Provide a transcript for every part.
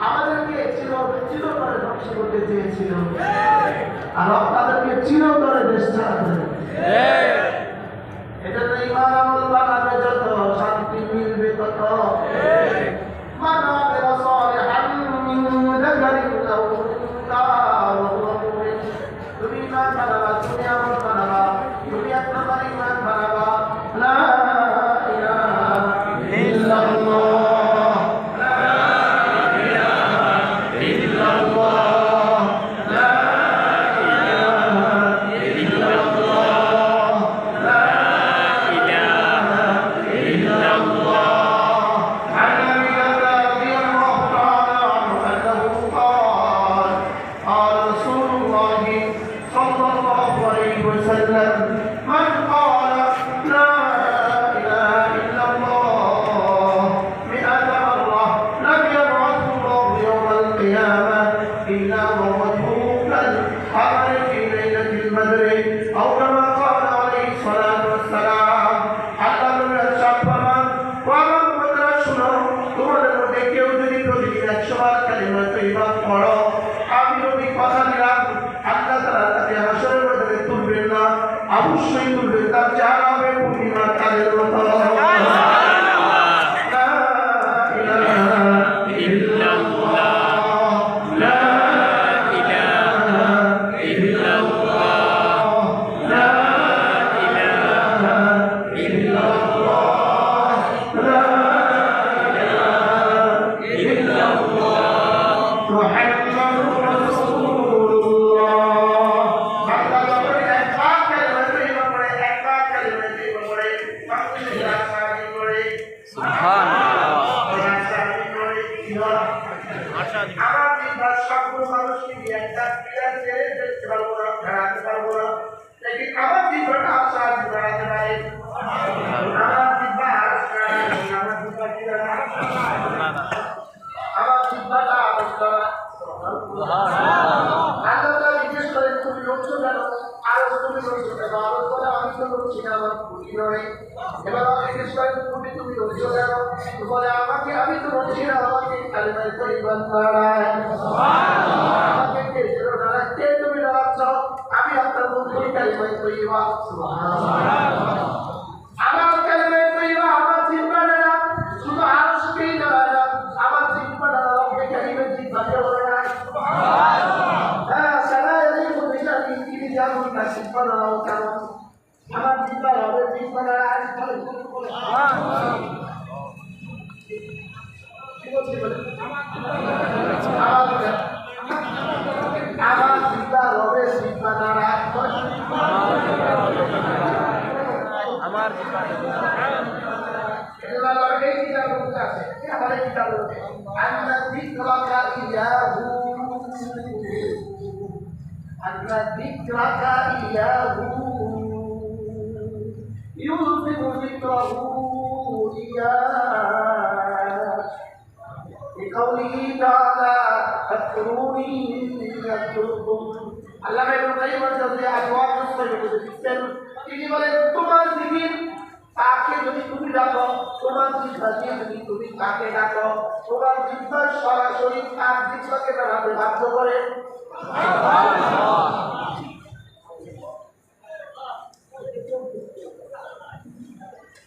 আমাদেরকে আর তাদেরকে চিরতরে দেশ ছাড়া করে এটা তো ইমান শান্তি মিলবে তত। মানাবে অসরে হাম মিন দাকারিন বলে আমাকে, আমি তো বলছিলাম আমাকে কালেমায় পরিবার দাঁড়ায় আমাকে কে ছিল দাঁড়ায় কে তুমি দাঁড়াচ্ছ আমি আপনার বন্ধু কালেমায় পরিবার ذاك إله يلزم ذكره إياه لقوله تعالى فاذكروني يذكركم আল্লাহ এবং তাই বলছেন যে আবহাওয়া প্রশ্রয় করে দিচ্ছেন তিনি বলেন তোমার জিবির তাকে যদি তুমি ডাকো তোমার জিভা দিয়ে যদি তুমি তাকে ডাকো তোমার জিভা সরাসরি তার জিভাকে দাঁড়াতে বাধ্য করে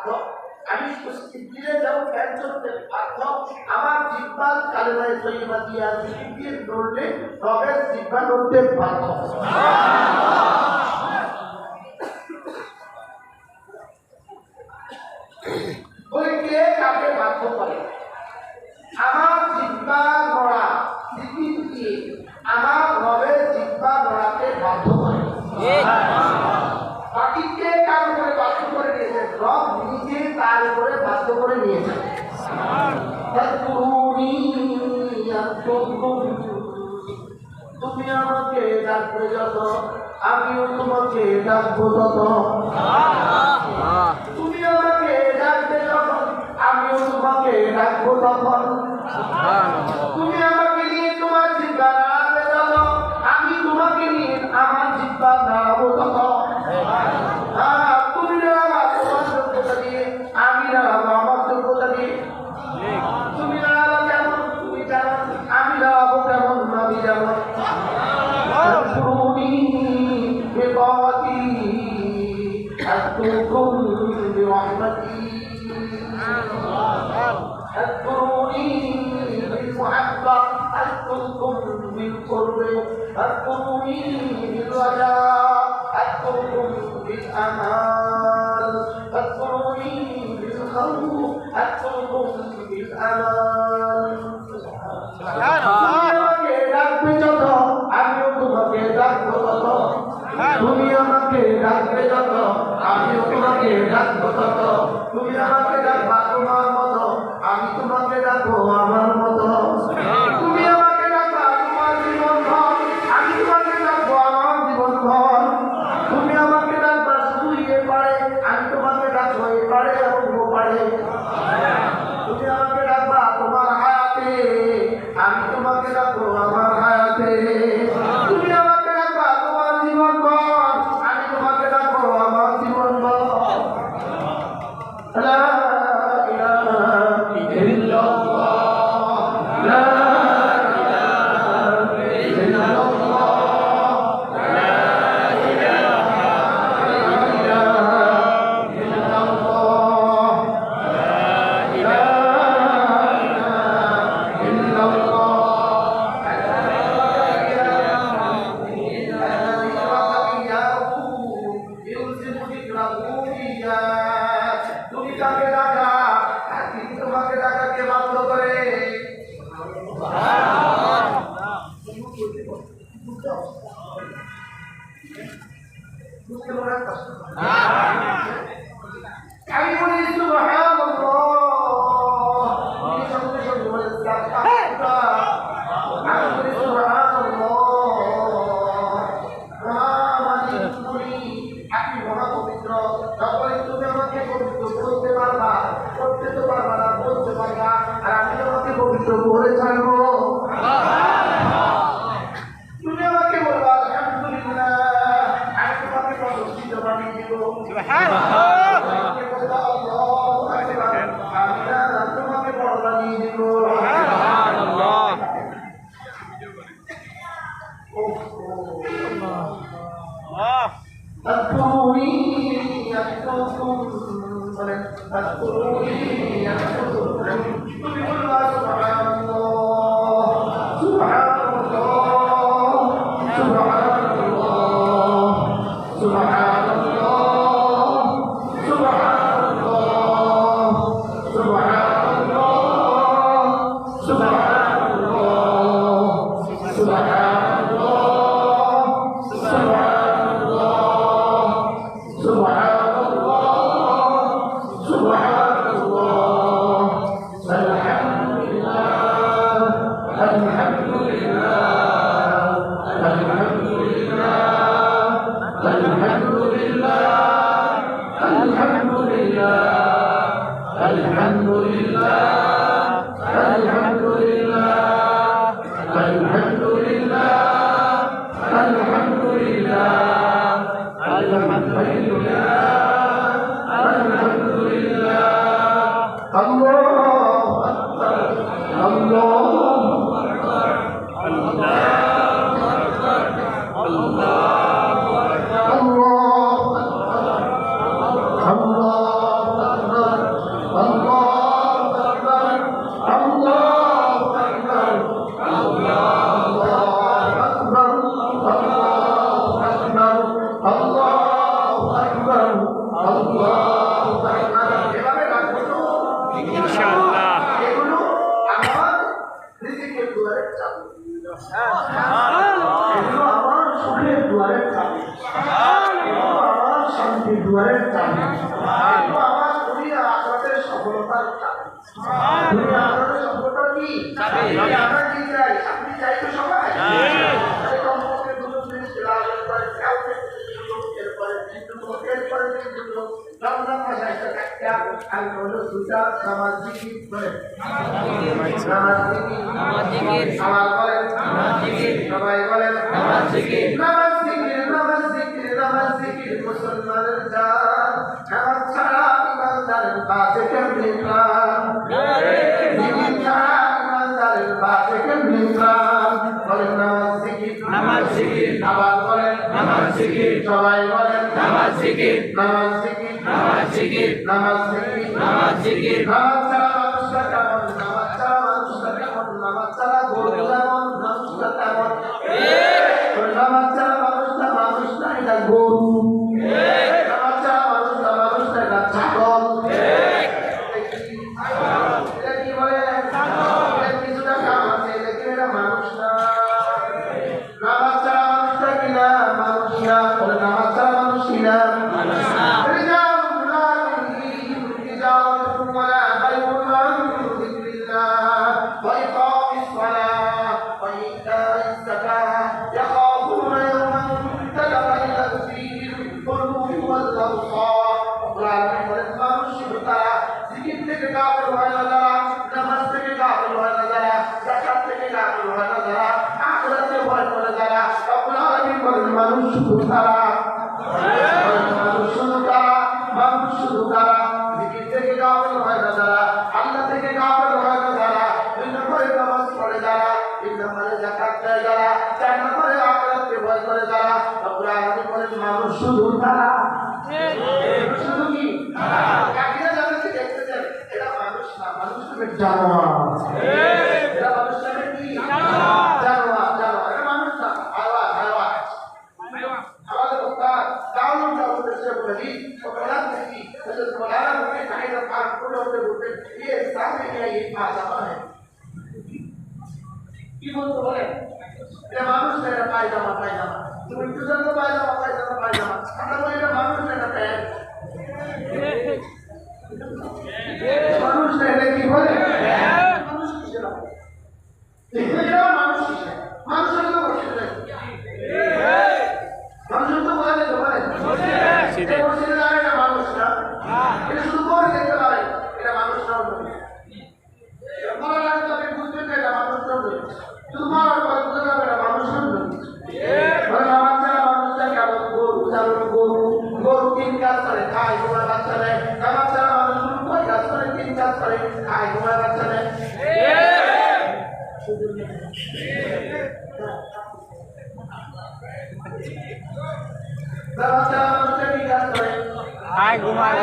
বাধ্য। আমি স্ত্রীরে যাও ফ্যান করতে বাধ্য। আমার জিব্বাল কালেমায় সৈবা দিয়া জিব্বিয়ে নড়লে তবে জিব্বা নড়তে বাধ্য। তোমাকে ডাকবো যত, আমিও তোমাকে ডাকবো যত তুমি আমাকে ডাকবে যখন, আমিও তোমাকে ডাকবো তখন। তুমি أكثرهم أكثرهم بالأمان সবাই বলেন নামাজ জিকির নামাজ জিকির নামাজ জিকির নামাজ জিকির মুসলমানের জান নামাজ ছাড়া ইমানদারের বাঁচে কেমনি প্রাণ জিকির ছাড়া ইমানদারের বাঁচে কেমনি প্রাণ বলেন নামাজ জিকির নামাজ জিকির আবার বলেন নামাজ জিকির সবাই বলেন নামাজ জিকির নামাজ জিকির। নামাজ জিকির। নামাজ জিকির নামাজ জিকির নামাজ ছাড়া মানুষ আমরা হলেন আচার শিলা 咱们是个家吗 খায় ঘুমায়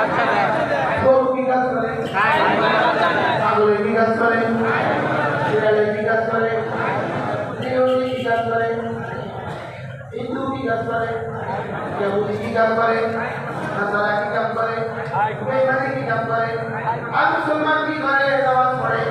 বিকাশ করে খায় ঘুমায় করে হিন্দু বিকাশ করে কেবুলি বিকাশ করে নাসারা করে বেমানি করে আর মুসলমান কি করে নামাজ পড়ে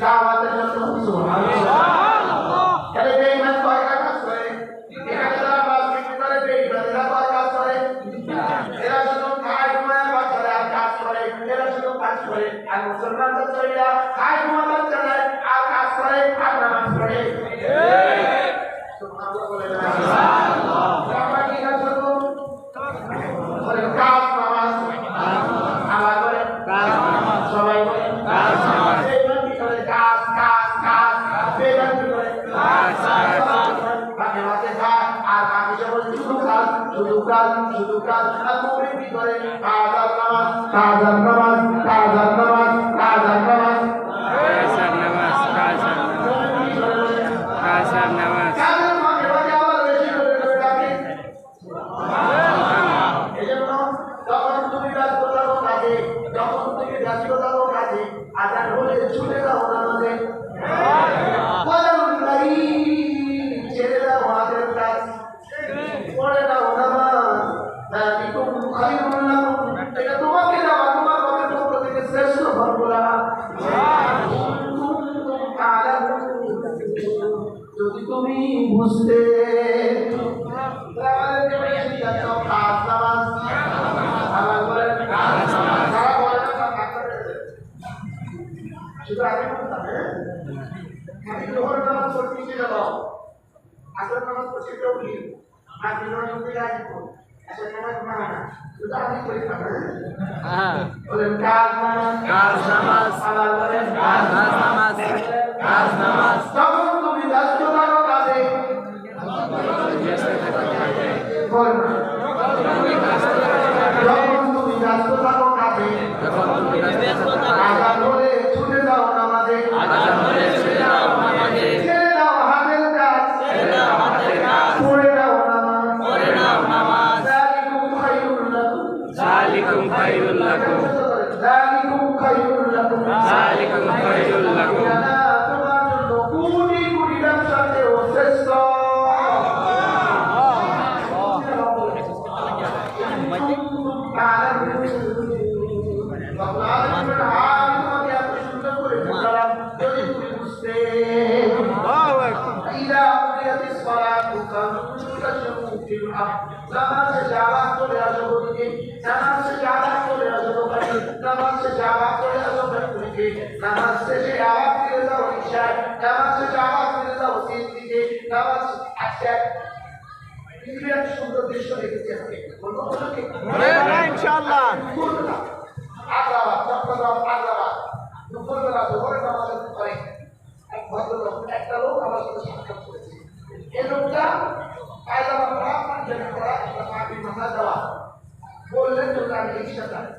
Kawasan. Oh. تنتشروا في الأرض زمان sejarah চলে আসব দিকে জানার sejarah চলে আসব কাছে জানার sejarah চলে আসব দিকে জানার sejarah ফিরে যাও ইশার জানার sejarah ফিরে যাও তিন দিকে জানার আচ্ছা ইন্ডিয়ার সুন্দর দৃশ্য দেখেছি আজকে বলো ওকে ইনশাআল্লাহ আগ্রাবাদ চট্টগ্রাম আগ্রাবাদ দুপুরবেলা দুপুরে নামাজ পড়ে এক ভদ্রলোক একটা লোক আমার সাথে সাক্ষাৎ করে এই লোকটা পায়জামা পরা পাঞ্জাবি পরা একটা পাপি মাথা দেওয়া। বললেন তোমরা আমি রিক্সা চালাই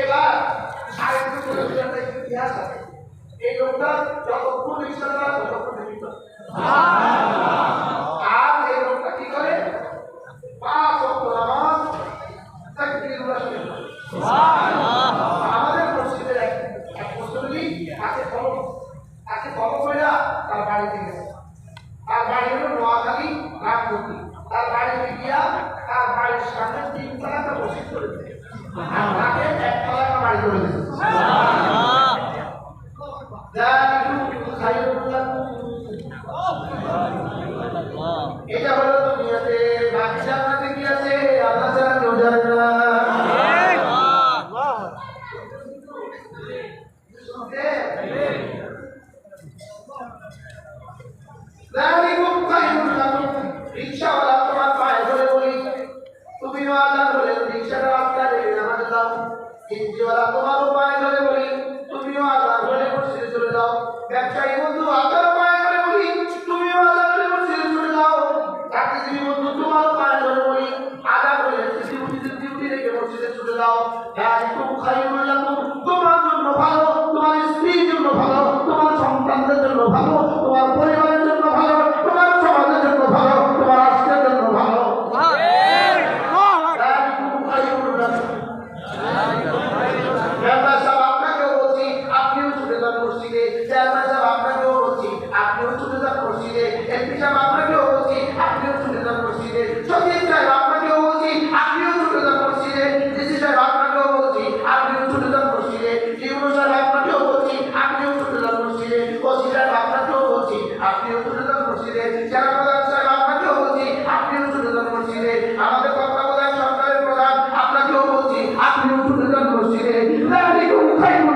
এবার আরেকটু বলে একটা ইতিহাস আছে। এই লোকটা যতক্ষণ রিক্সা চালায় ততক্ষণ জীবিত আর এই লোকটা কি করে? পাঁচ অক্ট নামাজ তাকবীর রাসূল Thank you.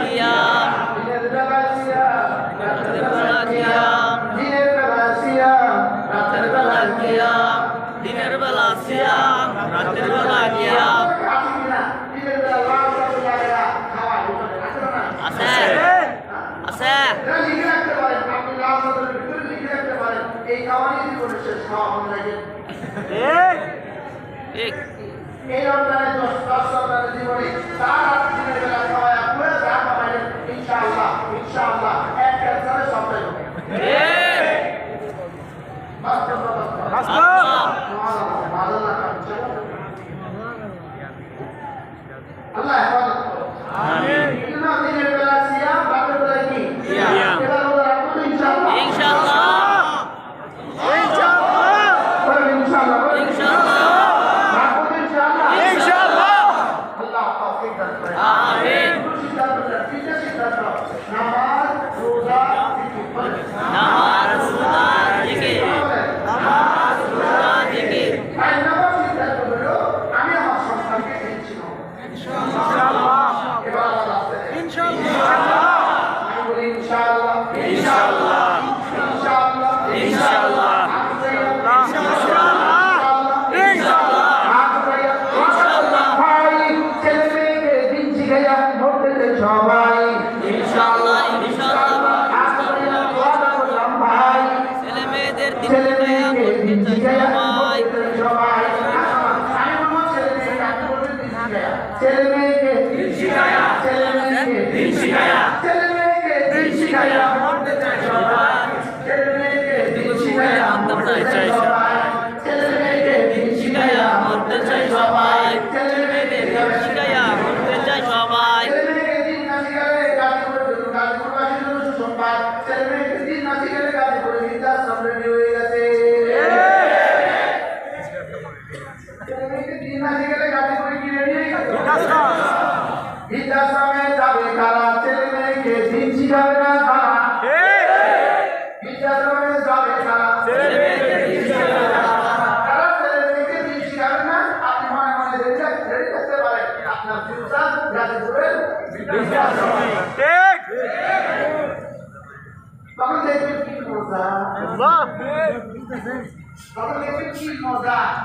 এই অন্যায় দশ দশ সন্তানের জীবনে, তার আর দিনের বেলা খাওয়া করে যা খাওয়ালেন ইনশাআল্লাহ ইনশাআল্লাহ, এক ক্যান্সারে সবটাই হবে। ইনশাআল্লাহ।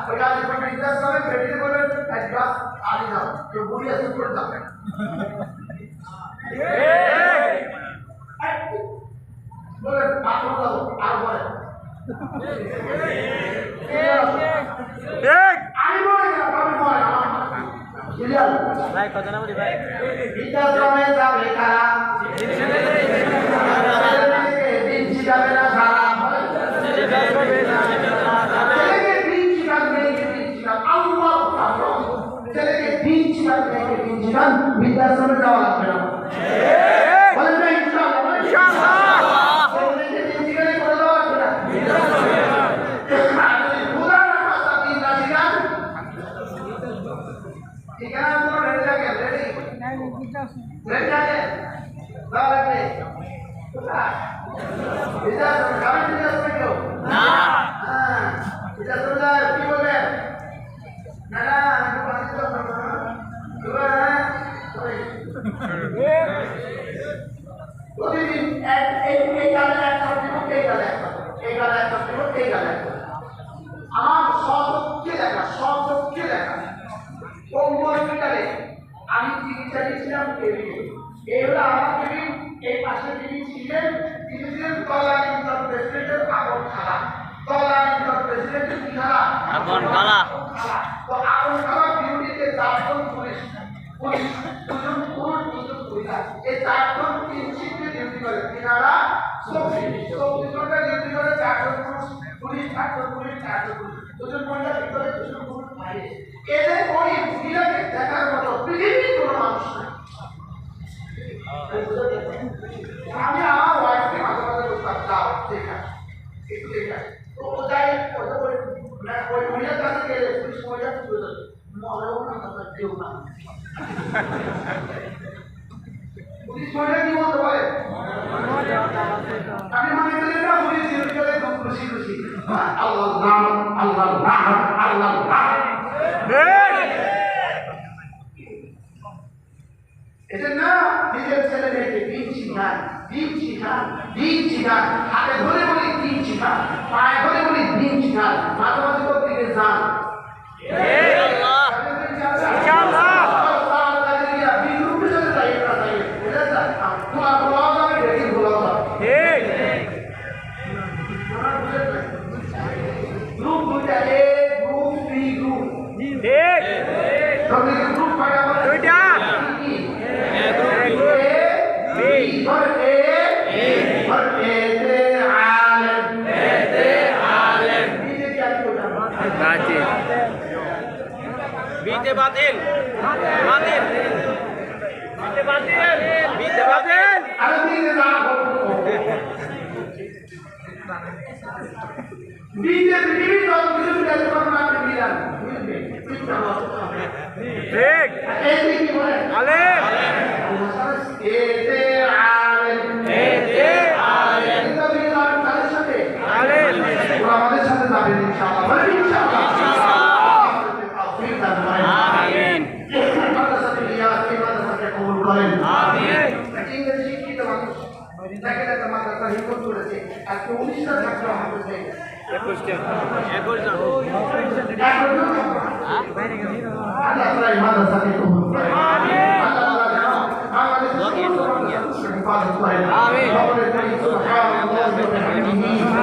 प्रकाश पंडित समय 사람을 나와라. 네. আগুন কালা তো আগুন কালা বিউটিতে চারজন পুলিশ পুলিশ দুজন পুরুষ দুজন মহিলা এই চারজন তিন শিফটে ডিউটি করে তিনারা চব্বিশ চব্বিশ ঘণ্টা ডিউটি করে চারজন পুরুষ পুলিশ চারজন পুলিশ চারজন পুলিশ দুজন মহিলা ভিতরে দুজন পুরুষ বাইরে এদের ওই মহিলাকে দেখার মতো পৃথিবীর কোনো মানুষ নাই আমি আমার এটা না নিজের ছেলে মেয়েকে দিন শিখান দিন শিখান দিন শিখান হাতে ধরে বলি দিন পায়ে ধরে বলি দিন শিখান মাঝে মাঝে করতে যান বাতিল বাতিল বিদ্যে বাতিল ঠিক আলে এতে আ Amém.